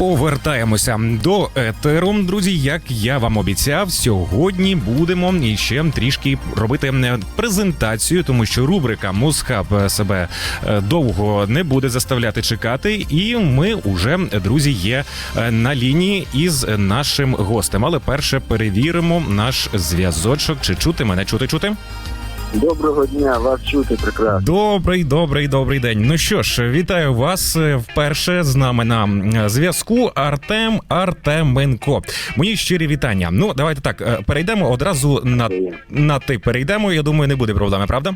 Повертаємося до етеру, друзі. Як я вам обіцяв, сьогодні будемо іще трішки робити е, презентацію, тому що рубрика Мосхаб себе е, довго не буде заставляти чекати. І ми уже, друзі, є е, на лінії із нашим гостем. Але перше перевіримо наш зв'язочок. Чи чути мене? Чути, чути? Доброго дня, вас чути прекрасно. Добрий, добрий, добрий день. Ну що ж, вітаю вас е, вперше з нами на зв'язку. Артем Артеменко. Мої щирі вітання. Ну, давайте так е, перейдемо одразу на, на ти. Перейдемо. Я думаю, не буде проблеми, правда?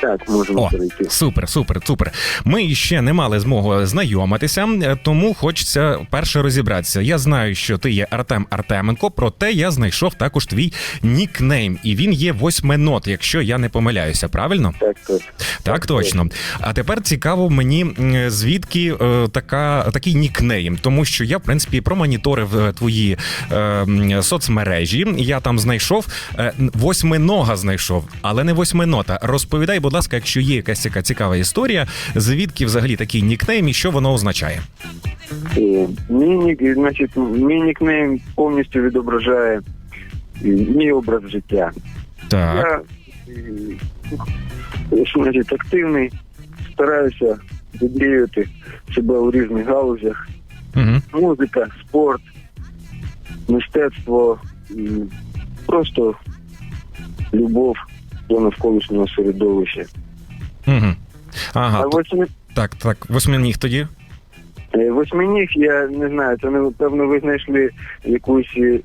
Так, можемо О, перейти. супер, супер, супер. Ми ще не мали змоги знайомитися, е, тому хочеться перше розібратися. Я знаю, що ти є Артем Артеменко, проте я знайшов також твій нікнейм, і він є восьменот, якщо я не помиляюся, правильно? Так, так. Так, точно. А тепер цікаво мені звідки е, така такий нікнейм, тому що я в принципі промоніторив е, твої е, соцмережі. Я там знайшов е, восьминога знайшов, але не восьминота. Розповідай, будь ласка, якщо є якась така цікава історія, звідки взагалі такий нікнейм і що воно означає? Мій, значить, мій нікнейм повністю відображає мій образ життя. Так, Я значить, активний, стараюся задіяти себе у різних галузях. угу. Музика, спорт, мистецтво, просто любов до навколишнього середовища. Угу. Ага, А восьми, так, так, восьминіг тоді. Е, Восьминіг, я не знаю, це напевно ви знайшли якусь е,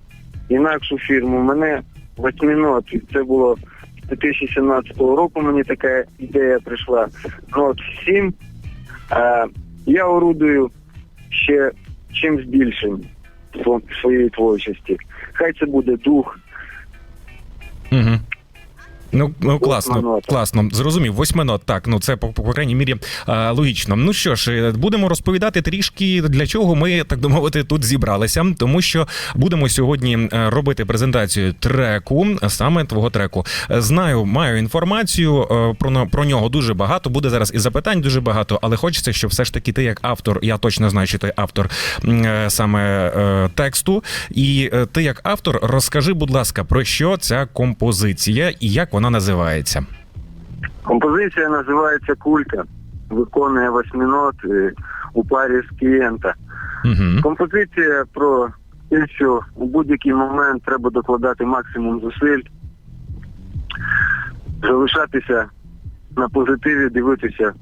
інакшу фірму. У Мене восьминот, це було з 2017 року. Мені така ідея прийшла. Нот 7. А я орудую ще чимсь більшим в своїй творчості. Хай це буде дух. Ну, ну класно, класно. Зрозумів, восьминот. Так, ну це по, по, крайній мірі а, логічно. Ну що ж, е, будемо розповідати трішки для чого ми, так би мовити, тут зібралися, тому що будемо сьогодні е, робити презентацію треку, саме твого треку. Е, Знаю, маю інформацію е, про про нього дуже багато. Буде зараз і запитань дуже багато, але хочеться, щоб все ж таки ти як автор, я точно знаю, що ти автор е, саме е, тексту. І е, ти як автор, розкажи, будь ласка, про що ця композиція і як вона називається. Композиція називається Кулька. Виконує восьминот е, у парі з клієнта. Угу. Композиція про те, що у будь-який момент треба докладати максимум зусиль, залишатися на позитиві, дивитися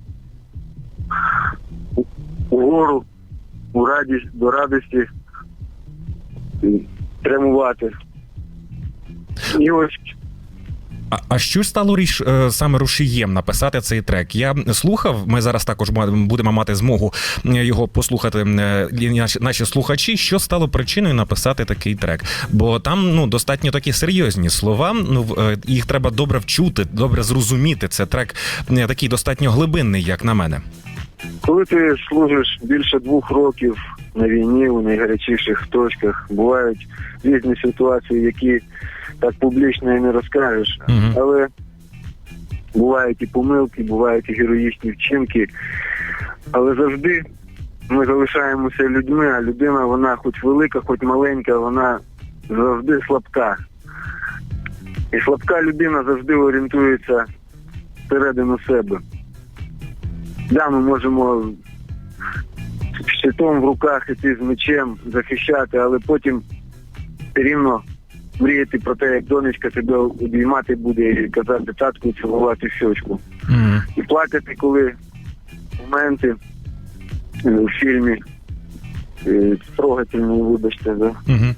угору, у радість, до радості, прямувати. І ось А, а що стало ріш е, саме рушієм написати цей трек? Я слухав. Ми зараз також будемо мати змогу е, його послухати. е, Наші, наші слухачі, що стало причиною написати такий трек? Бо там ну достатньо такі серйозні слова. Ну їх треба добре вчути, добре зрозуміти. Це трек такий достатньо глибинний, як на мене. Коли ти служиш більше двох років на війні у найгарячіших точках, бувають різні ситуації, які так публічно і не розкажеш. Мгм. Але бувають і помилки, бувають і героїчні вчинки. Але завжди ми залишаємося людьми, а людина, вона хоч велика, хоч маленька, вона завжди слабка. І слабка людина завжди орієнтується всередину себе. Да, ми можемо щитом в руках іти з мечем захищати, але потім все рівно мріяти про те, як донечка тебе обіймати буде і казати татку цілувати в щочку. Мгм. І плакати, коли моменти в у фільмі е, трогательні, вибачте, да. Мгм.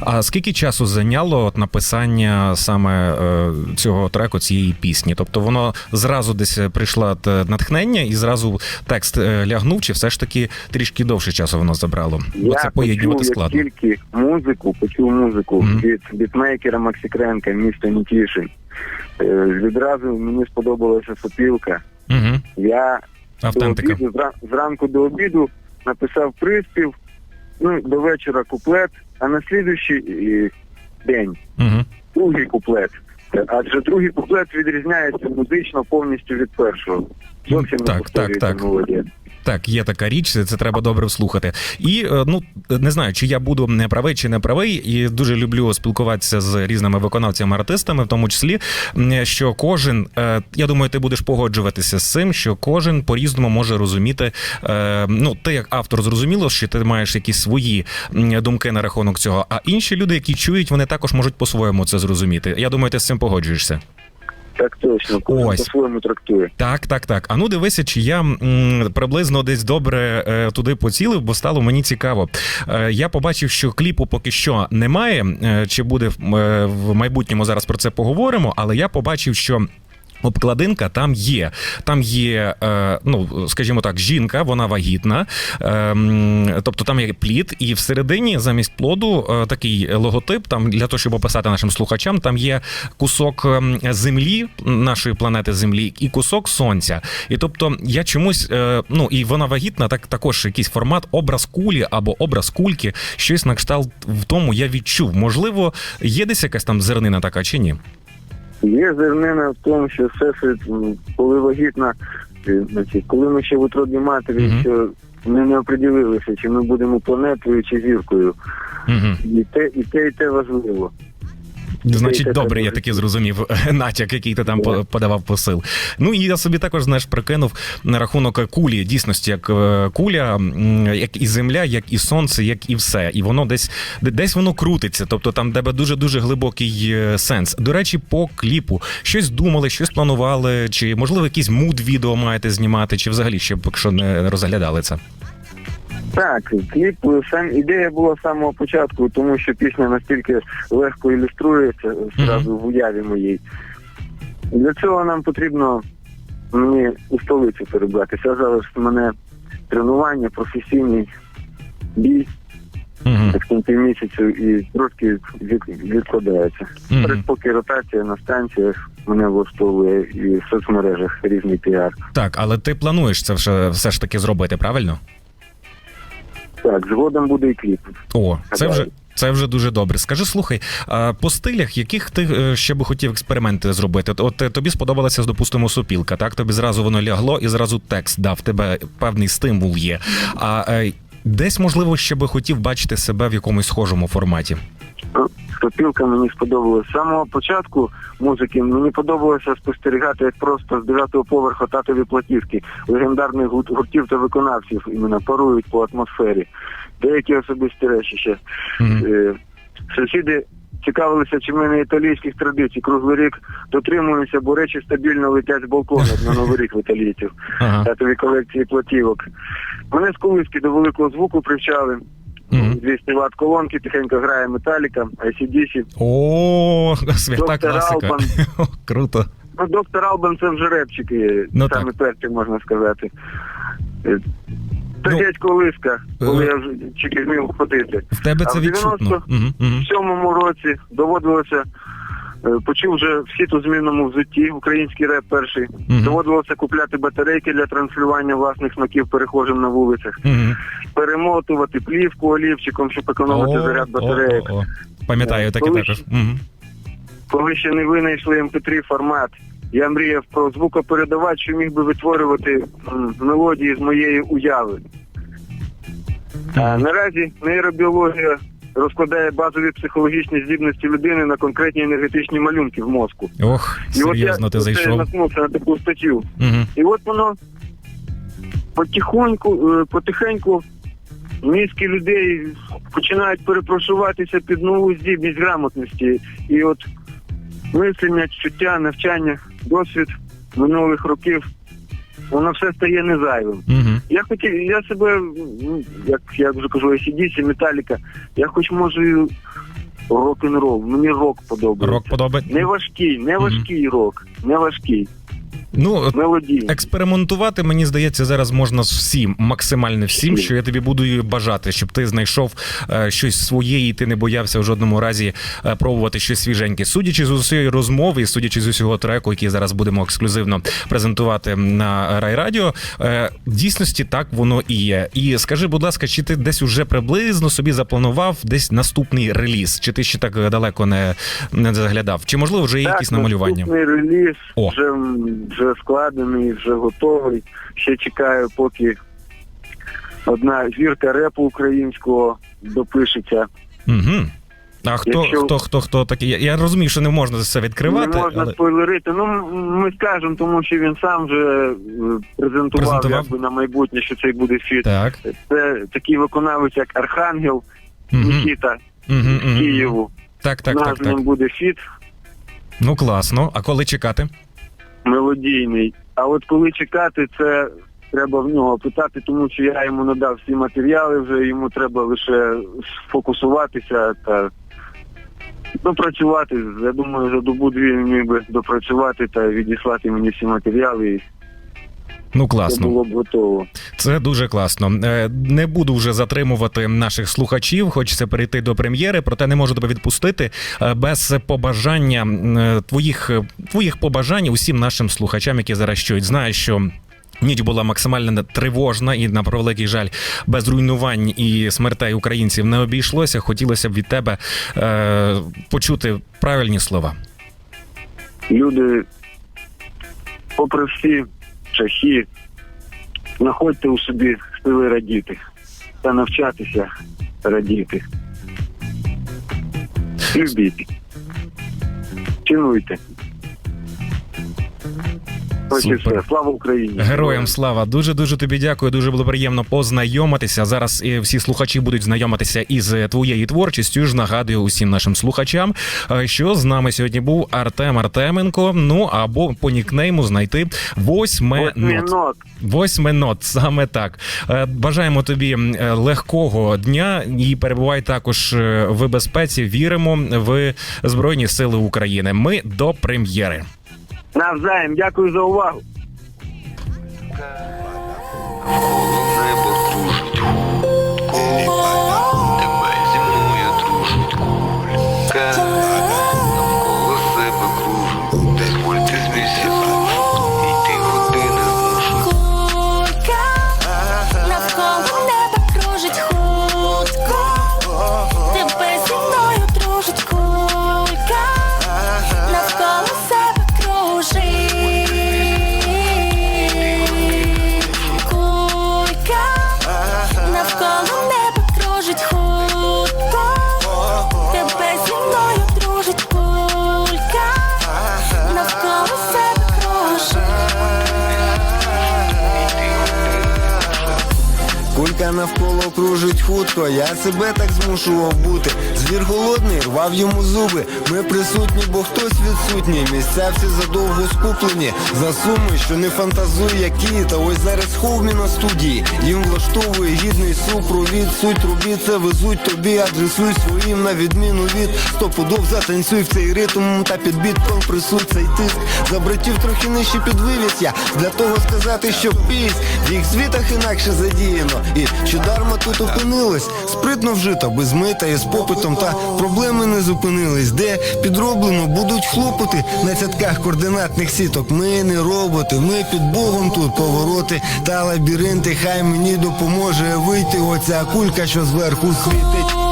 А скільки часу зайняло от написання саме е, цього треку, цієї пісні? Тобто воно зразу десь прийшло натхнення і зразу текст е, лягнув, чи все ж таки трішки довше часу воно забрало? Бо це поєднувати складно. тільки музику, почув музику Мгм. від бітмейкера Максі Кренка, місто Нікішин. Е, Відразу мені сподобалася сопілка. Угу. Я Автентика. до обіду, зра- зранку до обіду написав приспів, ну, до вечора куплет, а на слідуючий е, день Угу. другий куплет. Адже другий куплет відрізняється музично повністю від першого. Зовсім не Так, так, так. мелодія. Так, є така річ, це треба добре вслухати. І е, ну не знаю, чи я буду не правий чи не правий, і дуже люблю спілкуватися з різними виконавцями, артистами, в тому числі, що кожен, е, я думаю, ти будеш погоджуватися з цим, що кожен по-різному може розуміти. е, Ну, ти як автор зрозуміло, що ти маєш якісь свої думки на рахунок цього. А інші люди, які чують, вони також можуть по-своєму це зрозуміти. Я думаю, ти з цим погоджуєшся. Так точно, кожен Ось. по-своєму трактує. Так, так, так. А ну дивися, чи я м, приблизно десь добре е, туди поцілив, бо стало мені цікаво. Е, я побачив, що кліпу поки що немає. Е, чи буде е, в майбутньому зараз про це поговоримо, але я побачив, що. Обкладинка там є. Там є, е, ну скажімо так, жінка, вона вагітна, е, тобто там є плід, і всередині замість плоду е, такий логотип. Там для того, щоб описати нашим слухачам, там є кусок ем, землі, нашої планети Землі, і кусок сонця. І тобто я чомусь, е, ну і вона вагітна, так також якийсь формат, образ кулі або образ кульки, щось на кшталт в тому я відчув. Можливо, є десь якась там зернина така чи ні? Є зернина в тому, що все, коли вагітна, е, коли ми ще в утробі матері, Мгм. що ми не оприділилися, чи ми будемо планетою чи зіркою. Угу. І те, і те, і те важливо. Значить, добре, я таки зрозумів натяк, який ти там по- подавав посил. Ну і я собі також знаєш прикинув на рахунок кулі, дійсності, як е, куля, як і земля, як і сонце, як і все. І воно десь десь воно крутиться. Тобто там тебе дуже дуже глибокий е, сенс. До речі, по кліпу щось думали, щось планували, чи можливо якийсь муд відео маєте знімати, чи взагалі ще поки що не розглядали це. Так, кліп сам ідея була з самого початку, тому що пісня настільки легко ілюструється зразу в уяві моїй. Для цього нам потрібно мені у столицю перебратися. Зараз в мене тренування, професійний бій Угу. так кінці місяцю і трошки від, відкладається. Мгм. Перед поки ротація на станціях мене влаштовує і в соцмережах різний піар. Так, але ти плануєш це все, все ж таки зробити, правильно? Так, згодом буде і кліп. О, це вже. Це вже дуже добре. Скажи, слухай, а по стилях, яких ти е, ще би хотів експерименти зробити? От е, тобі сподобалася, допустимо, сопілка, так? Тобі зразу воно лягло і зразу текст дав. Тебе певний стимул є. А е, десь, можливо, ще би хотів бачити себе в якомусь схожому форматі. Сопілка мені сподобалась. З самого початку музики мені подобалося спостерігати, як просто з дев'ятого поверху татові платівки легендарних гуртів та виконавців іменно парують по атмосфері. Деякі особисті речі ще. Мгм. Е, Сусіди цікавилися, чи ми не італійських традицій. Круглий рік дотримуємося, бо речі стабільно летять з балконів на новий рік в італійців. Татові колекції платівок. Мене з колиски до великого звуку привчали. Мгм. 200 ватт колонки, тихенько грає металіка, ICDC. О, свята Доктор класика. Албан. Круто. Ну, доктор Албан це вже репчики, Ну, саме так. перші, можна сказати. Е, Це Ну, дядько Лиска, коли е, я вже тільки вмів ходити. В тебе А це в відчутно. 90 Угу, угу. В сьомому році доводилося, почув вже в хіт у змінному взутті, український реп перший. Мгм. Доводилося купляти батарейки для транслювання власних смаків перехожим на вулицях, Угу. перемотувати плівку олівчиком, щоб економити заряд батарейок. о. Пам'ятаю Е, таке також. Угу. Коли ще не винайшли MP3 формат, я мріяв про звукопередавач, що міг би витворювати мелодії з моєї уяви. А наразі нейробіологія розкладає базові психологічні здібності людини на конкретні енергетичні малюнки в мозку. Ох, І от я ти зайшов. наткнувся на таку статтю. Угу. І от воно потихоньку, е, потихеньку мізки людей починають перепрошуватися під нову здібність грамотності. І от мислення, чуття, навчання, досвід минулих років, воно все стає незайвим. Угу. Я хотів, я себе, ну, як я вже кажу, я ACDC, Металіка, я хоч можу рок-н-рол, мені рок подобається. Рок подобається. Не важкий, не важкий рок, не важкий, Ну, от експериментувати, мені здається, зараз можна з всім, максимально всім, що я тобі буду бажати, щоб ти знайшов е, щось своє, і ти не боявся в жодному разі е, пробувати щось свіженьке. Судячи з усієї розмови, і судячи з усього треку, який зараз будемо ексклюзивно презентувати на райрадіо, е, в дійсності так воно і є. І скажи, будь ласка, чи ти десь уже приблизно собі запланував десь наступний реліз? Чи ти ще так далеко не, не заглядав? Чи можливо вже є Так, якісь намалювання? Наступний реліз О. вже, м, вже складений, вже готовий. Ще чекаю, поки одна зірка репу українського допишеться. Угу. А хто, Якщо- хто, хто, хто такий? Я, я розумію, що не можна це відкривати. Не можна але... спойлерити. Ну ми скажемо, тому що він сам вже е, презентував, Презентував. якби на майбутнє, що цей буде фіт. Так. Це такий виконавець, як Архангел Угу. Нікіта Угу, з Києву. Так, так, У нас так, з ним так. буде фіт Ну класно. А коли чекати? Мелодійний. А от коли чекати, це треба в нього питати, тому що я йому надав всі матеріали, вже йому треба лише сфокусуватися та допрацювати. Я думаю, за добу-дві він міг би допрацювати та відіслати мені всі матеріали, Ну це класно. було б готово. Це дуже класно. Е, Не буду вже затримувати наших слухачів. Хочеться перейти до прем'єри, проте не можу тебе відпустити е, без побажання е, твоїх твоїх побажань усім нашим слухачам, які зараз чують. Знаю, що. Ніч була максимально тривожна і на превеликий жаль без руйнувань і смертей українців не обійшлося. Хотілося б від тебе е, почути правильні слова. Люди, попри всі шахи, знаходьте у собі сили радіти та навчатися радіти. Любіть. Цінуйте. Супер. Слава Україні! Героям слава дуже дуже тобі дякую. Дуже було приємно познайомитися. Зараз всі слухачі будуть знайомитися із твоєю творчістю. Ж нагадую усім нашим слухачам, е, що з нами сьогодні був Артем Артеменко. Ну або по нікнейму знайти восьменот. Восьминот. Восьменот, саме так. Е, Бажаємо тобі е, легкого дня і перебувай також е, в безпеці. Віримо в Збройні Сили України. Ми до прем'єри. Навзаєм, дякую за увагу. Небо кружить навколо кружить хутко, я себе так змушував бути. Звір голодний, рвав йому зуби. Ми присутні, бо хтось відсутній. Місця всі задовго скуплені. За суми, що не фантазує, які. Та ось зараз ховмі на студії. Їм влаштовує гідний супровід. Суть робіт це везуть тобі, адресуй своїм на відміну від стопудов затанцюй в цей ритм та під біт присуть цей тиск. За братів трохи нижче підвивіз я Для того сказати, що пісь в їх звітах інакше задіяно. І що дарма тут опинилась, спритно вжито, без мита і з попитом, та проблеми не зупинились. Де підроблено будуть хлопоти на цятках координатних сіток. Ми не роботи, ми під Богом тут повороти та лабіринти. Хай мені допоможе вийти оця кулька, що зверху світить.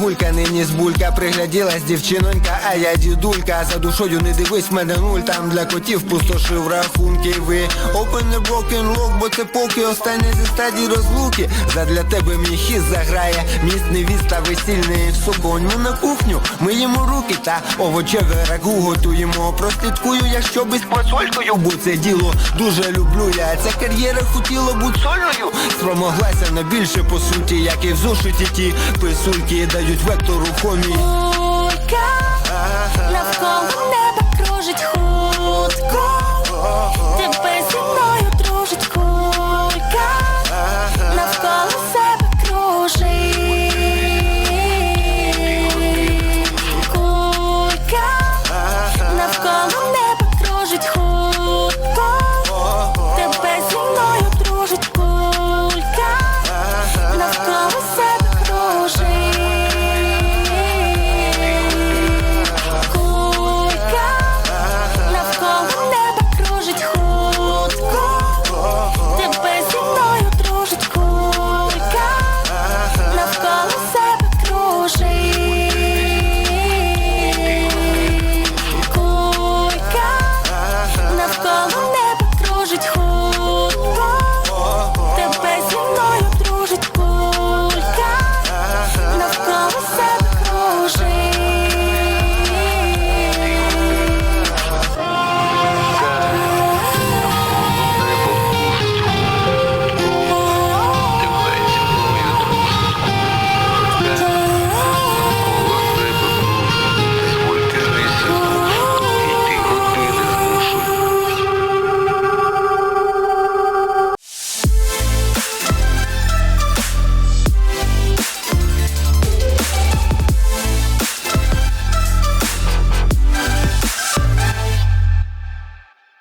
Гулька, нині з булька пригляділась дівчинонька, а я дідулька. За душою не дивись мене нуль, там для котів пустошив рахунки. Ви Open the lock, бо це поки останнє зі стадії розлуки. Задля тебе мій хіст заграє, міст невіста весільний суконь. Ми на кухню, миємо руки та овочеве рагу готуємо. Прослідкую, якщо без посолькою, бо це діло дуже люблю я. Ця кар'єра хотіла бути сольною, спромоглася на більше по суті, як і в зошиті ті писульки дають вектор рухомій. Кулька навколо неба кружить